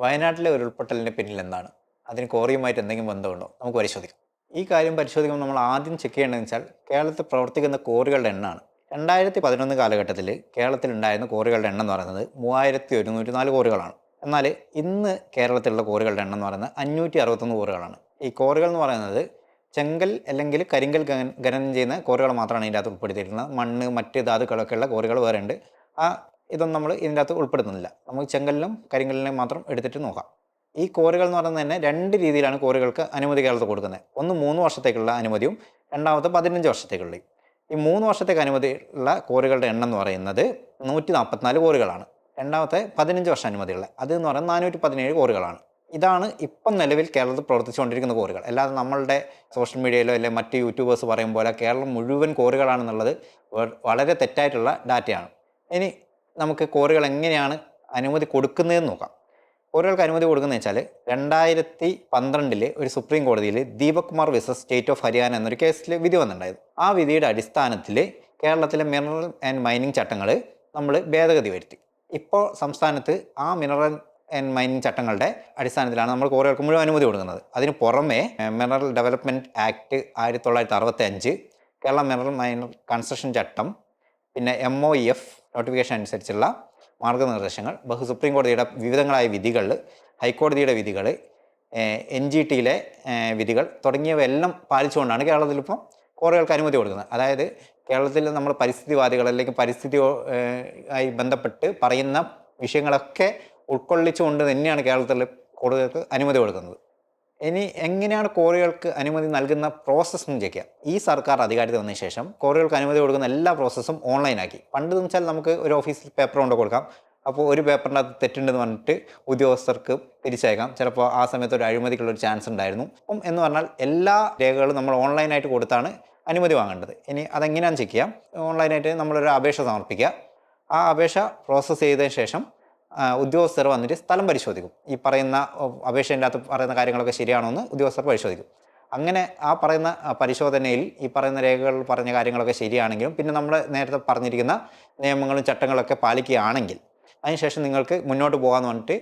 വയനാട്ടിലെ ഉരുൾപൊട്ടലിന്റെ പിന്നിൽ എന്താണ്? അതിന് കോറിയുമായിട്ട് എന്തെങ്കിലും ബന്ധമുണ്ടോ? നമുക്ക് പരിശോധിക്കാം. ഈ കാര്യം പരിശോധിക്കുമ്പോൾ നമ്മൾ ആദ്യം ചെക്ക് ചെയ്യേണ്ടതെന്ന് വെച്ചാൽ കേരളത്തിൽ പ്രവർത്തിക്കുന്ന കോറികളുടെ എണ്ണമാണ് രണ്ടായിരത്തി പതിനൊന്ന് കാലഘട്ടത്തിൽ കേരളത്തിൽ ഉണ്ടായിരുന്ന കോറികളുടെ എണ്ണം എന്ന് പറയുന്നത് മൂവായിരത്തി ഒരുന്നൂറ്റി നാല് കോറികളാണ്. എന്നാൽ ഇന്ന് കേരളത്തിലുള്ള കോറികളുടെ എണ്ണം എന്ന് പറയുന്നത് അഞ്ഞൂറ്റി അറുപത്തൊന്ന് കോറികളാണ്. ഈ കോറികൾ എന്ന് പറയുന്നത് ചെങ്കൽ അല്ലെങ്കിൽ കരിങ്കൽ ഖനനം ചെയ്യുന്ന കോറികൾ മാത്രമാണ് ഇതിന്റെ അകത്ത് ഉൾപ്പെടുത്തിയിട്ടുള്ളത് മണ്ണ് മറ്റ് ധാതുക്കളൊക്കെയുള്ള കോറികൾ വേറെ ഉണ്ട്. ആ ഇതൊന്നും നമ്മൾ ഇതിന്റെ അകത്ത് ഉൾപ്പെടുത്തുന്നില്ല. നമുക്ക് ചെങ്കലിനും കരിങ്കലിനും മാത്രം എടുത്തിട്ട് നോക്കാം. ഈ കോറികൾ എന്ന് പറയുന്നത് തന്നെ രണ്ട് രീതിയിലാണ് കോറികൾക്ക് അനുമതി കേരളത്തിൽ കൊടുക്കുന്നത്. ഒന്ന് മൂന്ന് വർഷത്തേക്കുള്ള അനുമതിയും രണ്ടാമത്തെ പതിനഞ്ച് വർഷത്തേക്കുള്ളയും. ഈ മൂന്ന് വർഷത്തേക്ക് അനുമതി ഉള്ള കോറികളുടെ എണ്ണം എന്ന് പറയുന്നത് നൂറ്റി നാൽപ്പത്തിനാല് കോറികളാണ്. രണ്ടാമത്തെ പതിനഞ്ച് വർഷം അനുമതിയുള്ള. അത് എന്ന് പറയുന്നത് നാനൂറ്റി പതിനേഴ് കോറികളാണ്. ഇതാണ് ഇപ്പം നിലവിൽ കേരളത്തിൽ പ്രവർത്തിച്ചുകൊണ്ടിരിക്കുന്ന കോറികൾ. അല്ലാതെ നമ്മളുടെ സോഷ്യൽ മീഡിയയിലോ അല്ലെങ്കിൽ മറ്റ് യൂട്യൂബേഴ്സ് പറയും പോലെ കേരളം മുഴുവൻ കോറികളാണെന്നുള്ളത് വളരെ തെറ്റായിട്ടുള്ള ഡാറ്റയാണ്. ഇനി നമുക്ക് കോറികൾ എങ്ങനെയാണ് അനുമതി കൊടുക്കുന്നതെന്ന് നോക്കാം. കോറികൾക്ക് അനുമതി കൊടുക്കുന്നത് വെച്ചാൽ രണ്ടായിരത്തി പന്ത്രണ്ടിൽ ഒരു സുപ്രീം കോടതിയിൽ Deepak Kumar versus state of Haryana എന്നൊരു കേസിൽ വിധി വന്നിട്ടുണ്ടായിരുന്നു ആ വിധിയുടെ അടിസ്ഥാനത്തിൽ കേരളത്തിലെ മിനറൽ ആൻഡ് മൈനിങ് ചട്ടങ്ങൾ നമ്മൾ ഭേദഗതി വരുത്തി. ഇപ്പോൾ സംസ്ഥാനത്ത് ആ മിനറൽ ആൻഡ് മൈനിങ് ചട്ടങ്ങളുടെ അടിസ്ഥാനത്തിലാണ് നമ്മൾ കോറികൾക്ക് മുഴുവൻ അനുമതി കൊടുക്കുന്നത്. അതിന് പുറമെ മിനറൽ ഡെവലപ്മെന്റ് ആക്ട് ആയിരത്തി തൊള്ളായിരത്തി അറുപത്തി അഞ്ച് കേരള മിനറൽ മൈനർ കൺസ്ട്രക്ഷൻ ചട്ടം പിന്നെ എം ഒ എഫ് നോട്ടിഫിക്കേഷൻ അനുസരിച്ചുള്ള മാർഗനിർദ്ദേശങ്ങൾ ബഹു സുപ്രീം കോടതിയുടെ വിവിധങ്ങളായ വിധികൾ ഹൈക്കോടതിയുടെ വിധികൾ എൻ ജി ടിയിലെ വിധികൾ തുടങ്ങിയവയെല്ലാം പാലിച്ചുകൊണ്ടാണ് കേരളത്തിൽ ഇപ്പം കോറികൾക്ക് അനുമതി കൊടുക്കുന്നത്. അതായത് കേരളത്തിൽ നമ്മൾ പരിസ്ഥിതിവാദികൾ അല്ലെങ്കിൽ പരിസ്ഥിതി ആയി ബന്ധപ്പെട്ട് പറയുന്ന വിഷയങ്ങളൊക്കെ ഉൾക്കൊള്ളിച്ചുകൊണ്ട് തന്നെയാണ് കേരളത്തിൽ കൂടുതൽ അനുമതി കൊടുക്കുന്നത്. ഇനി എങ്ങനെയാണ് കോറികൾക്ക് അനുമതി നൽകുന്ന പ്രോസസ്സ് എന്ന് ചോദിക്കുക ഈ സർക്കാർ അധികാരത്തിൽ വന്നതിന് ശേഷം കോറികൾക്ക് അനുമതി കൊടുക്കുന്ന എല്ലാ പ്രോസസ്സും ഓൺലൈനാക്കി പണ്ട് എന്ന് വെച്ചാൽ നമുക്ക് ഒരു ഓഫീസിൽ പേപ്പർ കൊണ്ട് കൊടുക്കാം. അപ്പോൾ ഒരു പേപ്പറിന്റെ അകത്ത് തെറ്റുണ്ടെന്ന് പറഞ്ഞിട്ട് ഉദ്യോഗസ്ഥർക്ക് തിരിച്ചയക്കാം. ചിലപ്പോൾ ആ സമയത്ത് ഒരു അഴിമതിക്കുള്ള ഒരു ചാൻസ് ഉണ്ടായിരുന്നു. അപ്പം എന്ന് പറഞ്ഞാൽ എല്ലാ രേഖകളും നമ്മൾ ഓൺലൈനായിട്ട് കൊടുത്താണ് അനുമതി വാങ്ങേണ്ടത്. ഇനി അതെങ്ങനെയാണെന്ന് ചെക്ക് ചെയ്യാം ഓൺലൈനായിട്ട് നമ്മളൊരു അപേക്ഷ സമർപ്പിക്കുക. ആ അപേക്ഷ പ്രോസസ്സ് ചെയ്തതിന് ശേഷം ഉദ്യോഗസ്ഥർ വന്നിട്ട് സ്ഥലം പരിശോധിക്കും. ഈ പറയുന്ന ഓ, അപേക്ഷേന്റെ അകത്ത് പറയുന്ന കാര്യങ്ങളൊക്കെ ശരിയാണോ എന്ന് ഉദ്യോഗസ്ഥർ പരിശോധിക്കും. അങ്ങനെ ആ പറയുന്ന പരിശോധനയിൽ ഈ പറയുന്ന രേഖകൾ പറഞ്ഞ കാര്യങ്ങളൊക്കെ ശരിയാണെങ്കിലും പിന്നെ നമ്മൾ നേരത്തെ പറഞ്ഞിരിക്കുന്ന നിയമങ്ങളും ചട്ടങ്ങളൊക്കെ പാലിക്കുകയാണെങ്കിൽ അതിനുശേഷം നിങ്ങൾക്ക് മുന്നോട്ട് പോകാമെന്ന് പറഞ്ഞിട്ട്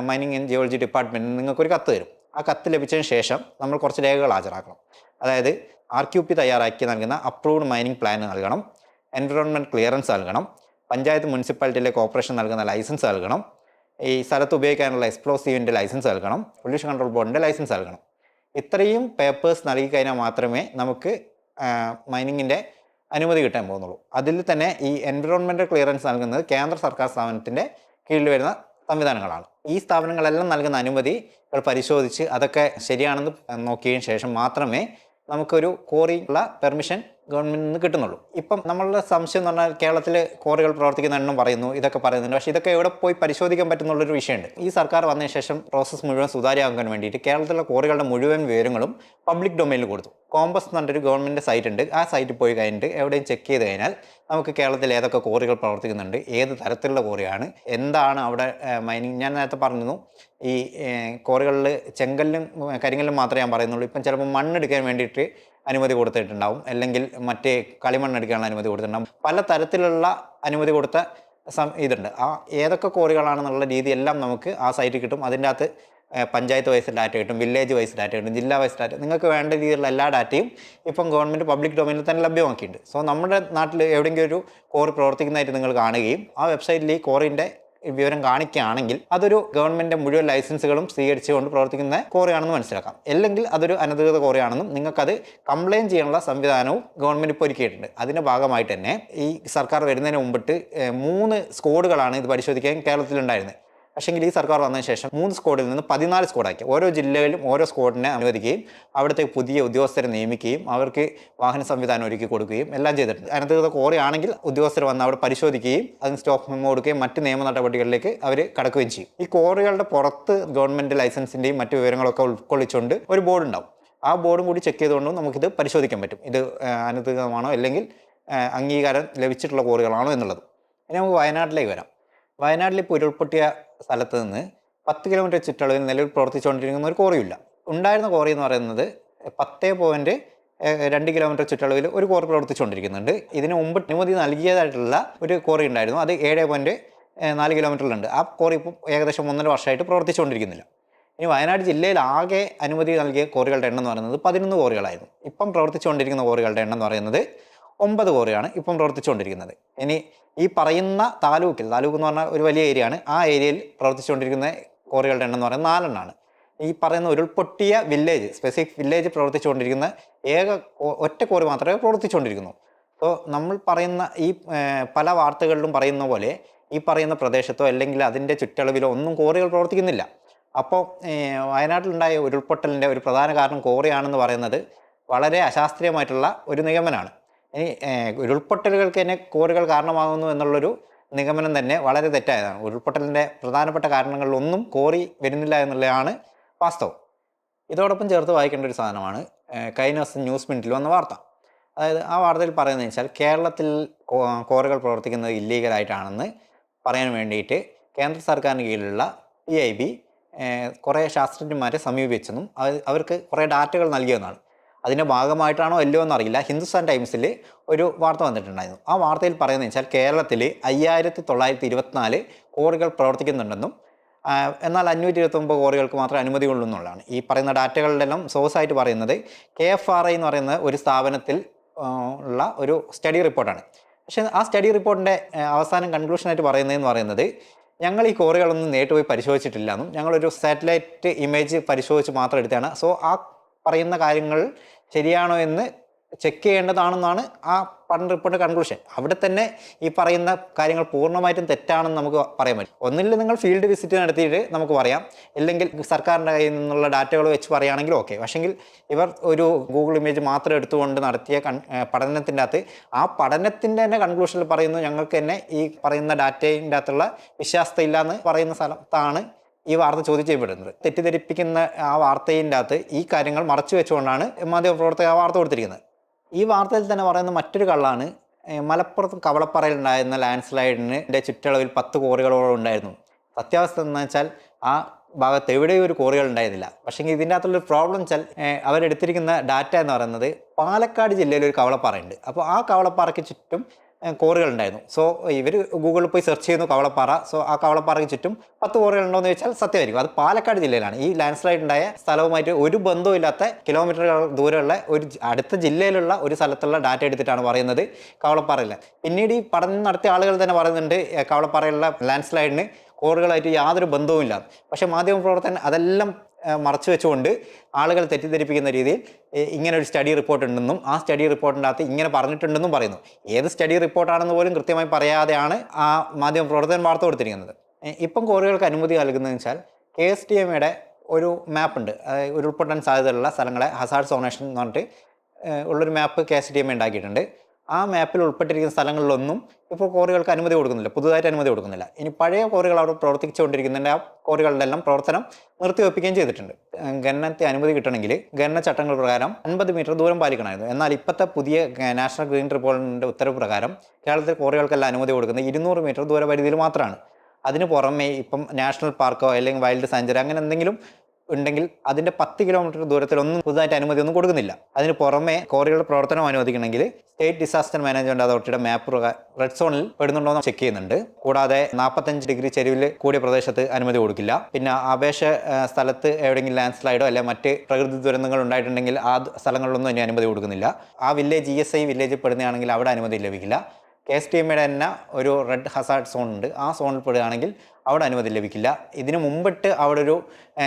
മൈനിങ് ആൻഡ് ജിയോളജി ഡിപ്പാർട്ട്മെന്റിൽ നിങ്ങൾക്കൊരു കത്ത് തരും. ആ കത്ത് ലഭിച്ചതിന് ശേഷം നമ്മൾ കുറച്ച് രേഖകൾ ഹാജരാക്കണം. അതായത് ആർ ക്യു പി തയ്യാറാക്കി നൽകുന്ന അപ്രൂവ്ഡ് മൈനിങ് പ്ലാൻ നൽകണം. എൻവിറോൺമെന്റ് ക്ലിയറൻസ് നൽകണം. പഞ്ചായത്ത് മുനിസിപ്പാലിറ്റിയിലെ കോർപ്പറേഷൻ നൽകുന്ന ലൈസൻസ് നൽകണം. ഈ സ്ഥലത്ത് ഉപയോഗിക്കാനുള്ള എക്സ്പ്ലോസീവിന്റെ ലൈസൻസ് നൽകണം. പൊല്യൂഷൻ കൺട്രോൾ ബോർഡിന്റെ ലൈസൻസ് നൽകണം. ഇത്രയും പേപ്പേഴ്സ് നൽകി കഴിഞ്ഞാൽ മാത്രമേ നമുക്ക് മൈനിങ്ങിന്റെ അനുമതി കിട്ടാൻ പോകുന്നുള്ളൂ. അതിൽ തന്നെ ഈ എൻവിറോൺമെന്റൽ ക്ലിയറൻസ് നൽകുന്നത് കേന്ദ്ര സർക്കാർ സ്ഥാപനത്തിന്റെ കീഴിൽ വരുന്ന സംവിധാനങ്ങളാണ്. ഈ സ്ഥാപനങ്ങളെല്ലാം നൽകുന്ന അനുമതികൾ പരിശോധിച്ച് അതൊക്കെ ശരിയാണെന്ന് നോക്കിയതിന് ശേഷം മാത്രമേ നമുക്കൊരു കോറിയുള്ള പെർമിഷൻ ഗവൺമെന്റിൽ നിന്ന് കിട്ടുന്നുള്ളൂ. ഇപ്പം നമ്മളുടെ സംശയം എന്ന് പറഞ്ഞാൽ കേരളത്തിൽ കോറികൾ പ്രവർത്തിക്കുന്ന എണ്ണം പറയുന്നു ഇതൊക്കെ പറയുന്നുണ്ട്. പക്ഷേ ഇതൊക്കെ എവിടെ പോയി പരിശോധിക്കാൻ പറ്റുന്നുള്ളൊരു വിഷയമുണ്ട്. ഈ സർക്കാർ വന്നതിന് ശേഷം പ്രോസസ്സ് മുഴുവൻ സുതാര്യമാക്കാൻ വേണ്ടിയിട്ട് കേരളത്തിലെ കോറികളുടെ മുഴുവൻ വിവരങ്ങളും പബ്ലിക് ഡൊമൈനിൽ കൊടുത്തു. കോമ്പസ് എന്ന് പറഞ്ഞൊരു ഗവൺമെന്റ് സൈറ്റ് ഉണ്ട്. ആ സൈറ്റിൽ പോയി കഴിഞ്ഞിട്ട് എവിടെയും ചെക്ക് ചെയ്ത് കഴിഞ്ഞാൽ നമുക്ക് കേരളത്തിൽ ഏതൊക്കെ കോറികൾ പ്രവർത്തിക്കുന്നുണ്ട് ഏത് തരത്തിലുള്ള കോറിയാണ് എന്താണ് അവിടെ മൈനിങ് ഞാൻ നേരത്തെ പറഞ്ഞിരുന്നു ഈ കോറികളിൽ ചെങ്കല്ലും കരിങ്കല്ലും മാത്രമേ ഞാൻ പറയുന്നുള്ളൂ. ഇപ്പം ചിലപ്പോൾ മണ്ണെടുക്കാൻ വേണ്ടിയിട്ട് അനുമതി കൊടുത്തിട്ടുണ്ടാവും. അല്ലെങ്കിൽ മറ്റേ കളിമണ്ണെടുക്കാനുള്ള അനുമതി കൊടുത്തിട്ടുണ്ടാവും. പല തരത്തിലുള്ള അനുമതി കൊടുത്ത ഇതുണ്ട്. ആ ഏതൊക്കെ കോറികളാണെന്നുള്ള രീതി എല്ലാം നമുക്ക് ആ സൈറ്റിൽ കിട്ടും. അതിന്റെ അകത്ത് പഞ്ചായത്ത് വൈസ് ഡാറ്റ കിട്ടും വില്ലേജ് വൈസ് ഡാറ്റ കിട്ടും ജില്ലാ വൈസ് ഡാറ്റ നിങ്ങൾക്ക് വേണ്ട രീതിയിലുള്ള എല്ലാ ഡാറ്റയും ഇപ്പം ഗവൺമെന്റ് പബ്ലിക് ഡൊമൈനിൽ തന്നെ ലഭ്യമാക്കിയിട്ടുണ്ട്. സോ നമ്മുടെ നാട്ടിൽ എവിടെയെങ്കിലും ഒരു കോറി പ്രവർത്തിക്കുന്നതായിട്ട് നിങ്ങൾ കാണുകയും ആ വെബ്സൈറ്റിൽ ഈ കോറിന്റെ വിവരം കാണിക്കുകയാണെങ്കിൽ അതൊരു ഗവൺമെന്റ് മുഴുവൻ ലൈസൻസുകളും സ്വീകരിച്ചുകൊണ്ട് പ്രവർത്തിക്കുന്ന കോറിയാണെന്ന് മനസ്സിലാക്കാം. അല്ലെങ്കിൽ അതൊരു അനധികൃത കോറിയാണെന്നും നിങ്ങൾക്കത് കംപ്ലയിന്റ് ചെയ്യാനുള്ള സംവിധാനവും ഗവൺമെന്റ് ഇപ്പോൾ ഒരുക്കിയിട്ടുണ്ട്. അതിന്റെ ഭാഗമായിട്ട് തന്നെ ഈ സർക്കാർ വരുന്നതിന് മുമ്പിട്ട് മൂന്ന് സ്കോഡുകളാണ് ഇത് പരിശോധിക്കാൻ കേരളത്തിലുണ്ടായിരുന്നത്. പക്ഷേങ്കിൽ ഈ സർക്കാർ വന്നതിന് ശേഷം മൂന്ന് സ്ക്വാഡിൽ നിന്ന് പതിനാല് സ്ക്വാഡാക്കി. ഓരോ ജില്ലയിലും ഓരോ സ്ക്വാഡിനെ അനുവദിക്കുകയും അവിടുത്തെ പുതിയ ഉദ്യോഗസ്ഥരെ നിയമിക്കുകയും അവർക്ക് വാഹന സംവിധാനം ഒരുക്കി കൊടുക്കുകയും എല്ലാം ചെയ്തിട്ടുണ്ട്. അനധികൃത കോറിയാണെങ്കിൽ ഉദ്യോഗസ്ഥർ വന്ന് അവിടെ പരിശോധിക്കുകയും അതിന് സ്റ്റോപ്പ് മെമ്മോ കൊടുക്കുകയും മറ്റ് നിയമ നടപടികളിലേക്ക് അവർ കടക്കുകയും ചെയ്യും. ഈ കോറികളുടെ പുറത്ത് ഗവൺമെന്റ് ലൈസൻസിന്റെയും മറ്റ് വിവരങ്ങളൊക്കെ ഉൾക്കൊള്ളിച്ചുകൊണ്ട് ഒരു ബോർഡ് ഉണ്ടാവും. ആ ബോർഡും കൂടി ചെക്ക് ചെയ്തുകൊണ്ട് നമുക്കിത് പരിശോധിക്കാൻ പറ്റും. ഇത് അനധികൃതമാണോ അല്ലെങ്കിൽ അംഗീകാരം ലഭിച്ചിട്ടുള്ള കോറികളാണോ എന്നുള്ളത്. ഇനി നമുക്ക് വയനാട്ടിലേക്ക് വരാം. വയനാട്ടിൽ ഇപ്പോൾ ഉരുൾപൊട്ടിയ സ്ഥലത്ത് നിന്ന് പത്ത് കിലോമീറ്റർ ചുറ്റളവിൽ നിലവിൽ പ്രവർത്തിച്ചുകൊണ്ടിരിക്കുന്ന ഒരു കോറിയില്ല ഉണ്ടായിരുന്ന കോറി എന്ന് പറയുന്നത് പത്ത് പോയിന്റ് രണ്ട് കിലോമീറ്റർ ചുറ്റളവിൽ ഒരു കോറി പ്രവർത്തിച്ചുകൊണ്ടിരിക്കുന്നുണ്ട്. ഇതിന് മുമ്പ് അനുമതി നൽകിയതായിട്ടുള്ള ഒരു കോറി ഉണ്ടായിരുന്നു. അത് ഏഴ് പോയിന്റ് നാല് കിലോമീറ്ററിലുണ്ട്. ആ കോറി ഇപ്പോൾ ഏകദേശം ഒന്നര വർഷമായിട്ട് പ്രവർത്തിച്ചുകൊണ്ടിരിക്കുന്നില്ല. ഇനി വയനാട് ജില്ലയിൽ ആകെ അനുമതി നൽകിയ കോറികളുടെ എണ്ണം എന്ന് പറയുന്നത് പതിനൊന്ന് കോറികളായിരുന്നു ഇപ്പം പ്രവർത്തിച്ചുകൊണ്ടിരിക്കുന്ന കോറികളുടെ എണ്ണം എന്ന് പറയുന്നത് ഒമ്പത് കോറിയാണ് ഇപ്പം പ്രവർത്തിച്ചുകൊണ്ടിരിക്കുന്നത്. ഇനി ഈ പറയുന്ന താലൂക്കിൽ താലൂക്ക് എന്ന് പറഞ്ഞാൽ ഒരു വലിയ ഏരിയ ആണ് ആ ഏരിയയിൽ പ്രവർത്തിച്ചുകൊണ്ടിരിക്കുന്ന കോറികളുടെ എണ്ണം എന്ന് പറയുന്നത് നാലെണ്ണമാണ് ഈ പറയുന്ന ഉരുൾപൊട്ടിയ വില്ലേജ് സ്പെസിഫിക് വില്ലേജ് പ്രവർത്തിച്ചുകൊണ്ടിരിക്കുന്ന ഏക ഒറ്റ കോറി മാത്രമേ പ്രവർത്തിച്ചുകൊണ്ടിരിക്കുന്നു. അപ്പോൾ നമ്മൾ പറയുന്ന ഈ പല വാർത്തകളിലും പറയുന്ന പോലെ ഈ പറയുന്ന പ്രദേശത്തോ അല്ലെങ്കിൽ അതിന്റെ ചുറ്റളവിലോ ഒന്നും കോറികൾ പ്രവർത്തിക്കുന്നില്ല. അപ്പോൾ വയനാട്ടിലുണ്ടായ ഉരുൾപൊട്ടലിന്റെ ഒരു പ്രധാന കാരണം കോറിയാണെന്ന് പറയുന്നത് വളരെ അശാസ്ത്രീയമായിട്ടുള്ള ഒരു നിഗമനമാണ്. ഉരുൾപൊട്ടലുകൾക്ക് തന്നെ കോറികൾ കാരണമാകുന്നു എന്നുള്ളൊരു നിഗമനം തന്നെ വളരെ തെറ്റായതാണ്. ഉരുൾപൊട്ടലിന്റെ പ്രധാനപ്പെട്ട കാരണങ്ങളിലൊന്നും കോറി വരുന്നില്ല എന്നുള്ളതാണ് വാസ്തവം. ഇതോടൊപ്പം ചേർത്ത് വായിക്കേണ്ട ഒരു സാധനമാണ് കഴിഞ്ഞ ദിവസം ന്യൂസ് മിനിറ്റിൽ വന്ന വാർത്ത. അതായത് ആ വാർത്തയിൽ പറയുന്നത് വെച്ചാൽ കേരളത്തിൽ കോറികൾ പ്രവർത്തിക്കുന്നത് ഇല്ലീഗലായിട്ടാണെന്ന് പറയാൻ വേണ്ടിയിട്ട് കേന്ദ്ര സർക്കാരിന് കീഴിലുള്ള പി ഐ ബി കുറേ ശാസ്ത്രജ്ഞന്മാരെ സമീപിച്ചെന്നും അവർക്ക് കുറേ ഡാറ്റകൾ നൽകിയെന്നാണ് അതിന്റെ ഭാഗമായിട്ടാണോ അല്ലയോ എന്നറിയില്ല. ഹിന്ദുസ്ഥാൻ ടൈംസിൽ ഒരു വാർത്ത വന്നിട്ടുണ്ടായിരുന്നു. ആ വാർത്തയിൽ പറയുന്നത് വെച്ചാൽ കേരളത്തിൽ അയ്യായിരത്തി തൊള്ളായിരത്തി ഇരുപത്തിനാല് കോറികൾ പ്രവർത്തിക്കുന്നുണ്ടെന്നും എന്നാൽ അഞ്ഞൂറ്റി ഇരുപത്തൊമ്പത് കോറികൾക്ക് മാത്രമേ അനുമതിയുള്ളൂ എന്നുള്ളതാണ്. ഈ പറയുന്ന ഡാറ്റകളുടെ എല്ലാം സോഴ്സ് ആയിട്ട് പറയുന്നത് കെ എഫ് ആർ ഐ എന്ന് പറയുന്ന ഒരു സ്ഥാപനത്തിൽ ഉള്ള ഒരു സ്റ്റഡി റിപ്പോർട്ടാണ്. പക്ഷേ ആ സ്റ്റഡി റിപ്പോർട്ടിന്റെ അവസാനം കൺക്ലൂഷനായിട്ട് പറയുന്നതെന്ന് പറയുന്നത് ഞങ്ങൾ ഈ കോറികളൊന്നും നേരിട്ട് പോയി പരിശോധിച്ചിട്ടില്ല എന്നും ഞങ്ങളൊരു സാറ്റലൈറ്റ് ഇമേജ് പരിശോധിച്ച് മാത്രം എടുത്താണ്. സോ ആ പറയുന്ന കാര്യങ്ങൾ ശരിയാണോ എന്ന് ചെക്ക് ചെയ്യേണ്ടതാണെന്നാണ് ആ പഠന റിപ്പോർട്ട് കൺക്ലൂഷൻ അവിടെ തന്നെ ഈ പറയുന്ന കാര്യങ്ങൾ പൂർണമായിട്ടും തെറ്റാണെന്ന് നമുക്ക് പറയാൻ പറ്റും. ഒന്നില്ല നിങ്ങൾ ഫീൽഡ് വിസിറ്റ് നടത്തിയിട്ട് നമുക്ക് പറയാം. ഇല്ലെങ്കിൽ സർക്കാരിന്റെ കയ്യിൽ നിന്നുള്ള ഡാറ്റകൾ വെച്ച് പറയുകയാണെങ്കിൽ ഓക്കെ പക്ഷെങ്കിൽ ഇവർ ഒരു ഗൂഗിൾ ഇമേജ് മാത്രം എടുത്തുകൊണ്ട് നടത്തിയ കൺ പഠനത്തിന്റെ അകത്ത് ആ പഠനത്തിന്റെ തന്നെ കൺക്ലൂഷനിൽ പറയുന്നു ഞങ്ങൾക്ക് തന്നെ ഈ പറയുന്ന ഡാറ്റേന്റെ അകത്തുള്ള വിശ്വാസത ഇല്ല എന്ന് പറയുന്ന സ്ഥലത്താണ് ഈ വാർത്ത ചോദ്യം ചെയ്യപ്പെടുന്നത് തെറ്റിദ്ധരിപ്പിക്കുന്ന ആ വാർത്തയിന്റെ അകത്ത് ഈ കാര്യങ്ങൾ മറച്ചു വെച്ചുകൊണ്ടാണ് മാധ്യമപ്രവർത്തകർ ആ വാർത്ത കൊടുത്തിരിക്കുന്നത്. ഈ വാർത്തയിൽ തന്നെ പറയുന്ന മറ്റൊരു കള്ളാണ് മലപ്പുറത്ത് കവളപ്പറയിലുണ്ടായിരുന്ന ലാൻഡ് സ്ലൈഡിന്റെ ചുറ്റളവിൽ പത്ത് കോറികളോളം ഉണ്ടായിരുന്നു. സത്യാവസ്ഥ എന്ന് വെച്ചാൽ ആ ഭാഗത്ത് എവിടെയും ഒരു കോറികൾ ഉണ്ടായിരുന്നില്ല. പക്ഷേ ഇതിന്റെ അകത്തുള്ളൊരു പ്രോബ്ലം വെച്ചാൽ അവരെടുത്തിരിക്കുന്ന ഡാറ്റ എന്ന് പറയുന്നത് പാലക്കാട് ജില്ലയിൽ ഒരു കവളപ്പാറയുണ്ട്. അപ്പോൾ ആ കവളപ്പാറയ്ക്ക് ചുറ്റും കോറികൾ ഉണ്ടായിരുന്നു സോ ഇവർ ഗൂഗിളിൽ പോയി സെർച്ച് ചെയ്യുന്നു കവളപ്പാറ. സോ ആ കവളപ്പാറയ്ക്ക് ചുറ്റും പത്ത് കോറികൾ ഉണ്ടോ എന്ന് ചോദിച്ചാൽ സത്യമായിരിക്കും. അത് പാലക്കാട് ജില്ലയിലാണ്. ഈ ലാൻഡ് സ്ലൈഡ് ഉണ്ടായ സ്ഥലവുമായിട്ട് ഒരു ബന്ധവും ഇല്ലാത്ത കിലോമീറ്ററുകൾ ദൂരമുള്ള ഒരു അടുത്ത ജില്ലയിലുള്ള ഒരു സ്ഥലത്തുള്ള ഡാറ്റ എടുത്തിട്ടാണ് പറയുന്നത് കവളപ്പാറയില്ല പിന്നീട് ഈ പഠനം നടത്തിയ ആളുകൾ തന്നെ പറയുന്നുണ്ട് കവളപ്പാറയിലുള്ള ലാൻഡ് സ്ലൈഡിന് കോറുകളായിട്ട് യാതൊരു ബന്ധവുമില്ല. പക്ഷേ മാധ്യമ പ്രവർത്തനം അതെല്ലാം മറച്ചു വെച്ചുകൊണ്ട് ആളുകൾ തെറ്റിദ്ധരിപ്പിക്കുന്ന രീതിയിൽ ഇങ്ങനെ ഒരു സ്റ്റഡി റിപ്പോർട്ട് ഉണ്ടെന്നും ആ സ്റ്റഡി റിപ്പോർട്ടിന്റെ അകത്ത് ഇങ്ങനെ പറഞ്ഞിട്ടുണ്ടെന്നും പറയുന്നു. ഏത് സ്റ്റഡി റിപ്പോർട്ടാണെന്ന് പോലും കൃത്യമായി പറയാതെയാണ് ആ മാധ്യമ പ്രവർത്തകൻ വാർത്ത കൊടുത്തിരിക്കുന്നത്. ഇപ്പം കോറികൾക്ക് അനുമതി നൽകുന്നതെന്ന് വെച്ചാൽ കെ എസ് ടി എമ്മയുടെ ഒരു മാപ്പുണ്ട്. ഉരുൾപൊട്ടാൻ സാധ്യതയുള്ള സ്ഥലങ്ങളെ ഹസാർഡ് സോണേഷൻ എന്ന് പറഞ്ഞിട്ട് ഉള്ളൊരു map K S T M ഉണ്ടാക്കിയിട്ടുണ്ട്. ആ മാപ്പിൽ ഉൾപ്പെട്ടിരിക്കുന്ന സ്ഥലങ്ങളിലൊന്നും ഇപ്പോൾ കോറികൾക്ക് അനുമതി കൊടുക്കുന്നില്ല. പുതുതായിട്ട് അനുമതി കൊടുക്കുന്നില്ല. ഇനി പഴയ കോറികൾ അവിടെ പ്രവർത്തിച്ചുകൊണ്ടിരിക്കുന്നതിന്റെ ആ കോറികളുടെ എല്ലാം പ്രവർത്തനം നിർത്തിവെപ്പിക്കുകയും ചെയ്തിട്ടുണ്ട്. ഖനനത്തെ അനുമതി കിട്ടണമെങ്കിൽ ഖനന ചട്ടങ്ങൾ പ്രകാരം അൻപത് മീറ്റർ ദൂരം പാലിക്കണമായിരുന്നു. എന്നാൽ ഇപ്പോഴത്തെ പുതിയ നാഷണൽ ഗ്രീൻ റിപ്പോർട്ടിന്റെ ഉത്തരവ് പ്രകാരം കേരളത്തിൽ കോറികൾക്കെല്ലാം അനുമതി കൊടുക്കുന്നത് ഇരുന്നൂറ് മീറ്റർ ദൂരപരിധിയിൽ മാത്രമാണ്. അതിന് പുറമേ ഇപ്പം നാഷണൽ പാർക്കോ അല്ലെങ്കിൽ വൈൽഡ് സാഞ്ചുറി അങ്ങനെ എന്തെങ്കിലും ഉണ്ടെങ്കിൽ അതിന്റെ പത്ത് കിലോമീറ്റർ ദൂരത്തിൽ ഒന്നും പുതുതായിട്ട് അനുമതി ഒന്നും കൊടുക്കുന്നില്ല. അതിന് പുറമെ കോറികളുടെ പ്രവർത്തനം അനുവദിക്കണമെങ്കിൽ സ്റ്റേറ്റ് ഡിസാസ്റ്റർ മാനേജ്മെന്റ് അതോറിറ്റിയുടെ മാപ്പ് റെഡ് സോണിൽ പെടുന്നുണ്ടോ എന്ന് ചെക്ക് ചെയ്യുന്നുണ്ട്. കൂടാതെ നാൽപ്പത്തഞ്ച് ഡിഗ്രി ചെരുവിൽ കൂടിയ പ്രദേശത്ത് അനുമതി കൊടുക്കില്ല. പിന്നെ അപേക്ഷ സ്ഥലത്ത് എവിടെയെങ്കിലും ലാൻഡ് സ്ലൈഡോ അല്ലെ മറ്റ് പ്രകൃതി ദുരന്തങ്ങൾ ഉണ്ടായിട്ടുണ്ടെങ്കിൽ ആ സ്ഥലങ്ങളിലൊന്നും ഇനി അനുമതി കൊടുക്കുന്നില്ല. ആ വില്ലേജ് ഇ എസ് ഐ വില്ലേജിൽ പെടുന്നതാണെങ്കിൽ അവിടെ അനുമതി ലഭിക്കില്ല. കെ എസ് ടി എമ്മയുടെ തന്നെ ഒരു റെഡ് ഹസാർഡ് സോൺ ഉണ്ട്. ആ സോണിൽ പെടുകയാണെങ്കിൽ അവിടെ അനുമതി ലഭിക്കില്ല. ഇതിന് മുമ്പിട്ട് അവിടെ ഒരു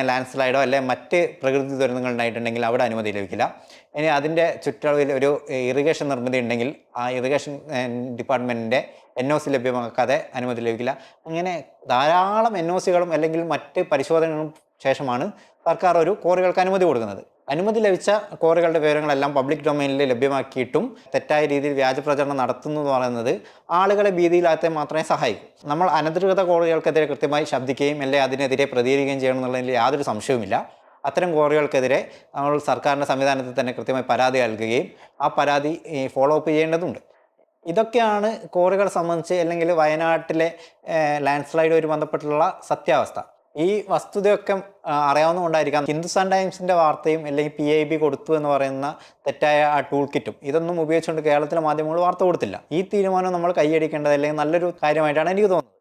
ലാൻഡ് സ്ലൈഡോ അല്ലെങ്കിൽ മറ്റ് പ്രകൃതി ദുരന്തങ്ങൾ ഉണ്ടായിട്ടുണ്ടെങ്കിൽ അവിടെ അനുമതി ലഭിക്കില്ല. ഇനി അതിന്റെ ചുറ്റളവിൽ ഒരു ഇറിഗേഷൻ നിർമ്മിതി ഉണ്ടെങ്കിൽ ആ ഇറിഗേഷൻ ഡിപ്പാർട്ട്മെന്റിന്റെ എൻ ഒ സി ലഭ്യമാക്കാതെ അനുമതി ലഭിക്കില്ല. അങ്ങനെ ധാരാളം എൻ ഒ സികളും അല്ലെങ്കിൽ മറ്റ് പരിശോധനകളും ശേഷമാണ് സർക്കാർ ഒരു കോറികൾക്ക് അനുമതി കൊടുക്കുന്നത്. അനുമതി ലഭിച്ച കോറികളുടെ വിവരങ്ങളെല്ലാം പബ്ലിക് ഡൊമൈനിൽ ലഭ്യമാക്കിയിട്ടും തെറ്റായ രീതിയിൽ വ്യാജ പ്രചരണം നടത്തുന്നു എന്ന് പറയുന്നത് ആളുകളെ ഭീതിയില്ലാത്ത മാത്രമേ സഹായിക്കൂ. നമ്മൾ അനധികൃത കോറികൾക്കെതിരെ കൃത്യമായി ശബ്ദിക്കുകയും അല്ലെങ്കിൽ അതിനെതിരെ പ്രതികരിക്കുകയും ചെയ്യണം എന്നുള്ളതിൽ യാതൊരു സംശയവുമില്ല. അത്തരം കോറികൾക്കെതിരെ നമ്മൾ സർക്കാരിന്റെ സംവിധാനത്തിൽ തന്നെ കൃത്യമായി പരാതി നൽകുകയും ആ പരാതി ഫോളോ അപ്പ് ചെയ്യേണ്ടതുണ്ട്. ഇതൊക്കെയാണ് കോറികളെ സംബന്ധിച്ച് അല്ലെങ്കിൽ വയനാട്ടിലെ ലാൻഡ് സ്ലൈഡുമായി ബന്ധപ്പെട്ടുള്ള സത്യാവസ്ഥ. ഈ വസ്തുതയൊക്കെ അറിയാവുന്നതുകൊണ്ടായിരിക്കാം ഹിന്ദുസ്ഥാൻ ടൈംസിന്റെ വാർത്തയും അല്ലെങ്കിൽ പി ഐ ബി കൊടുത്തു എന്ന് പറയുന്ന തെറ്റായ ആ ടൂൾ കിറ്റും ഇതൊന്നും ഉപയോഗിച്ചുകൊണ്ട് കേരളത്തിലെ മാധ്യമങ്ങൾ വാർത്ത കൊടുത്തില്ല. ഈ തീരുമാനം നമ്മൾ കൈയടിക്കേണ്ടത് അല്ലെങ്കിൽ നല്ലൊരു കാര്യമായിട്ടാണ് എനിക്ക് തോന്നുന്നത്.